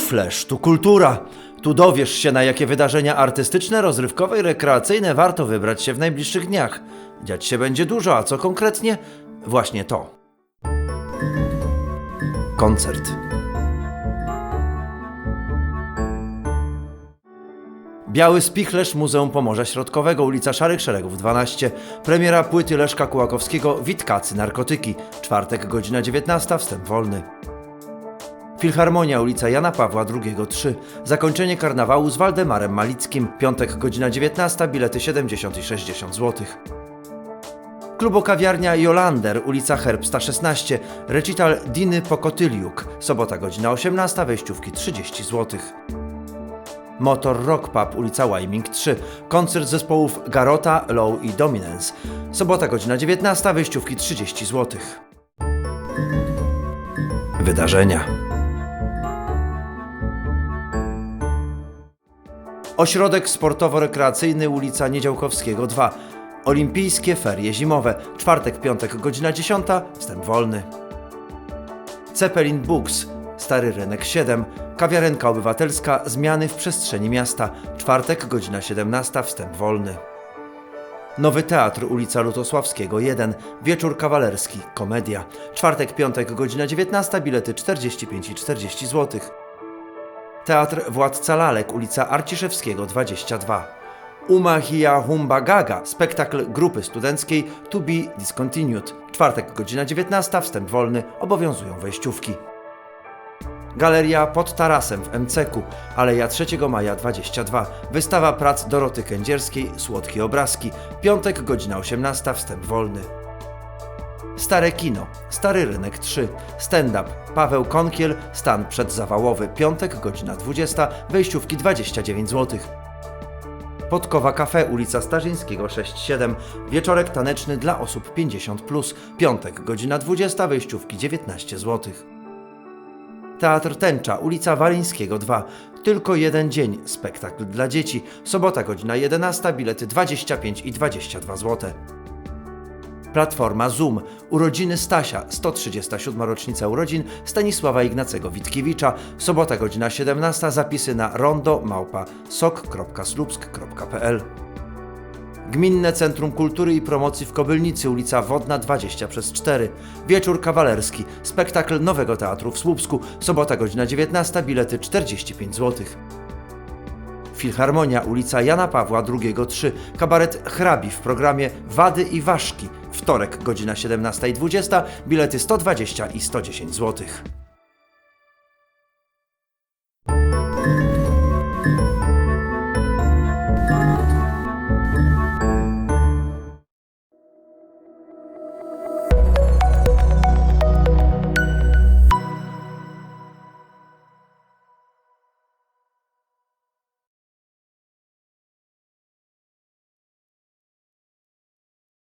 Flash, tu kultura. Tu dowiesz się, na jakie wydarzenia artystyczne, rozrywkowe i rekreacyjne warto wybrać się w najbliższych dniach. Dziać się będzie dużo, a co konkretnie? Właśnie to. Koncert. Biały Spichlerz, Muzeum Pomorza Środkowego, ulica Szarych Szeregów 12. Premiera płyty Leszka Kułakowskiego Witkacy Narkotyki. Czwartek, godzina 19, wstęp wolny. Filharmonia, ulica Jana Pawła II 3. Zakończenie karnawału z Waldemarem Malickim. Piątek, godzina 19, bilety 70 i 60 zł. Klubokawiarnia Jolander, ulica Herbsta 16. Recital Diny Pokotyliuk. Sobota, godzina 18, wejściówki 30 zł. Motor Rock Pub, ulica Wyoming 3. Koncert zespołów Garota, Low i Dominance. Sobota, godzina 19, wejściówki 30 zł. Wydarzenia. Ośrodek sportowo-rekreacyjny ulica Niedziałkowskiego 2. Olimpijskie ferie zimowe. Czwartek, piątek, godzina 10, wstęp wolny. Cepelin Books, Stary Rynek 7, Kawiarenka Obywatelska, Zmiany w przestrzeni miasta, czwartek, godzina 17, wstęp wolny. Nowy Teatr, ulica Lutosławskiego 1, Wieczór Kawalerski, Komedia, czwartek, piątek, godzina 19, bilety 45 i 40 zł. Teatr Władca Lalek, ulica Arciszewskiego 22. Umahia Humba Gaga, spektakl grupy studenckiej To Be Discontinued. Czwartek, godzina 19, wstęp wolny, obowiązują wejściówki. Galeria pod tarasem w MCK, Aleja 3 Maja 22. Wystawa prac Doroty Kędzierskiej, Słodkie obrazki. Piątek, godzina 18, wstęp wolny. Stare Kino, Stary Rynek 3, Stand-up, Paweł Konkiel, Stan przedzawałowy, piątek, godzina 20, wejściówki 29 zł. Podkowa Cafe, ulica Starzyńskiego 6-7, wieczorek taneczny dla osób 50+, piątek, godzina 20, wejściówki 19 zł. Teatr Tęcza, ulica Walińskiego 2. Tylko jeden dzień, spektakl dla dzieci. Sobota, godzina 11, bilety 25 i 22 zł. Platforma Zoom. Urodziny Stasia, 137. rocznica urodzin Stanisława Ignacego Witkiewicza. Sobota, godzina 17, zapisy na rondo małpa. Gminne Centrum Kultury i Promocji w Kobylnicy, ulica Wodna 20 przez 4. Wieczór kawalerski, spektakl Nowego Teatru w Słupsku, sobota godzina 19, bilety 45 zł. Filharmonia, ulica Jana Pawła II 3, kabaret Hrabi w programie Wady i Ważki, wtorek godzina 17.20, bilety 120 i 110 zł.